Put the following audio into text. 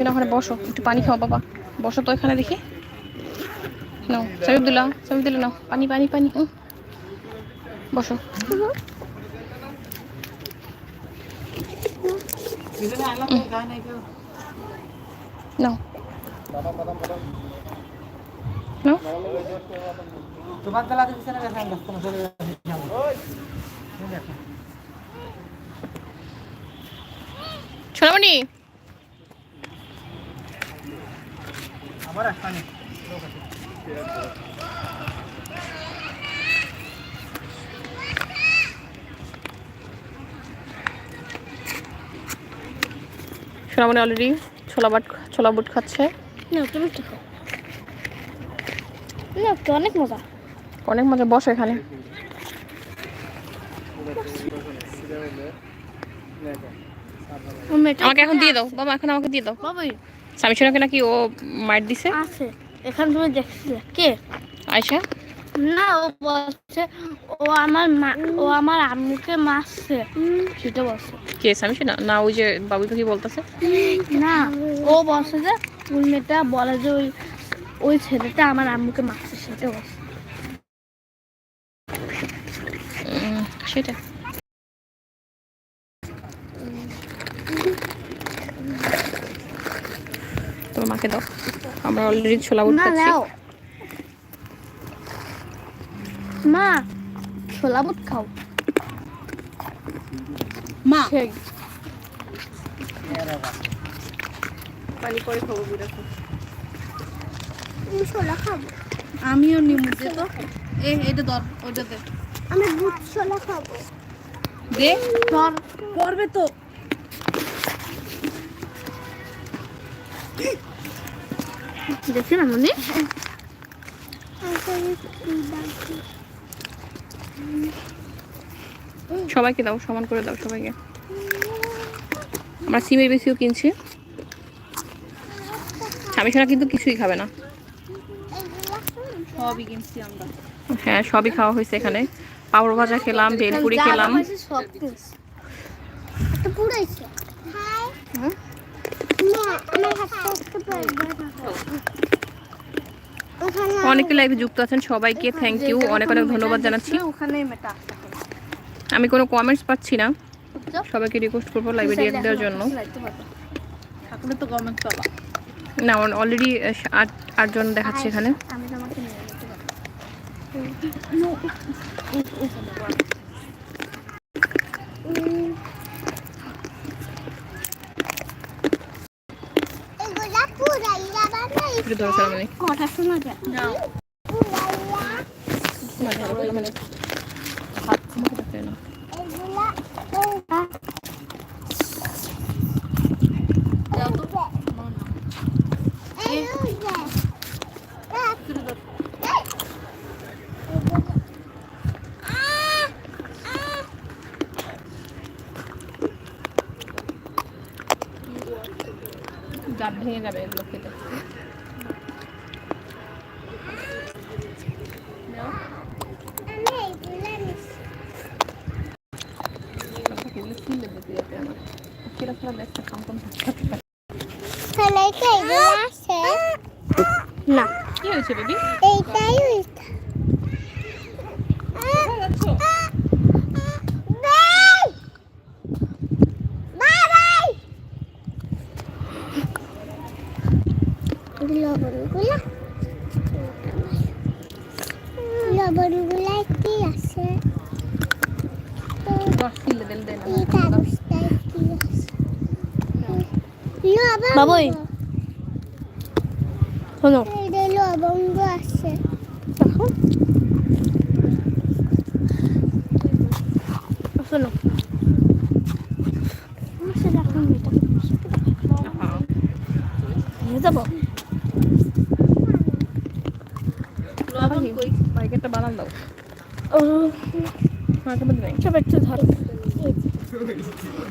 তুমি ওখানে বসো, একটু পানি খাও বাবা। বসো তো এখানে দেখি। নাও সাবিবদুল্লাহ সাবিবদুল্লাহ নাও। পানি পানি পানি। বসো। নাও। নাও। তোমার না সোনামণি আমার একটা নেই সোনামণি অলরেডি ছোলা বাট ছোলা বুট খাচ্ছে। না তুমি কি খাও। না অনেক মজা। অনেক মজা বসো এখানে। আমাকে এখন দিয়ে দাও। বাবা এখন আমাকে দিয়ে দাও। বাবাই। স্বামী সোনাকে নাকি ও মার দিছে? আছে এখানে তুমি দেখছিলে কে? আয়সা না ও বলছে ও আমার মা ও আমার আম্মুকে মারছে। সেটা বলছে। কে স্বামী সোনা না ওই যে বাবু পাখি বলতেছে? না ও বলছে যে ওই মেয়েটা বলে যে ওই ওই ছেলেটা আমার আম্মুকে মারছে সেটা বলছে। সেটা। তোমার মাকে দাও। আমরা অলরেডি ছোলা বুট না খাচ্ছি। মা ছোলা বুট খাও। মা। পানি পরে খাব বুড়া। তুমি ছোলা খাব। আমিও নিমু দে। তো এ এটা ধর ওটা দে। আমি বুট ছোলা খাব। দে। ধর। পড়বে তো। দেখছি না মনে সবাইকে দাও সমান করে দাও সবাইকে। আমরা সিমের বেশিও কিনছি। স্বামী সোনা কিন্তু কিছুই খাবে না। সবই কিনছি আমরা। হ্যাঁ সবই খাওয়া হয়েছে এখানে। পাউড় ভাজা খেলাম ভেলপুরি খেলাম। সব অনেকে লাইভে যুক্ত আছেন, সবাইকে থ্যাংক ইউ অনেক অনেক ধন্যবাদ জানাচ্ছি। আমি কোনো কমেন্টস পাচ্ছি না। সবাইকে রিকোয়েস্ট করব লাইভে রিয়াক্ট দেওয়ার জন্য। না অলরেডি আট, আটজন দেখাচ্ছে এখানে। আমি একটু ধরো সোনামণি। কথা শোনা যায় যাও না, ধরো, সোনামণি। হাত মুখে রাখতে না। ভেঙে যাবে এগুলো খেতে না কি হয়েছে বেবি এইটাই লবণগুলো লবণগুলো কি আছে দশ ছিলে দিল দেন এই কাগজটায় কি আছে লবঙ্গ বাবুই। শোনো। লবঙ্গ আছে। শোনো। নিয়ে যাব। প্যাকেটটা বানান দাও। ও। কেমন নেই সব একটু ধরো। 음.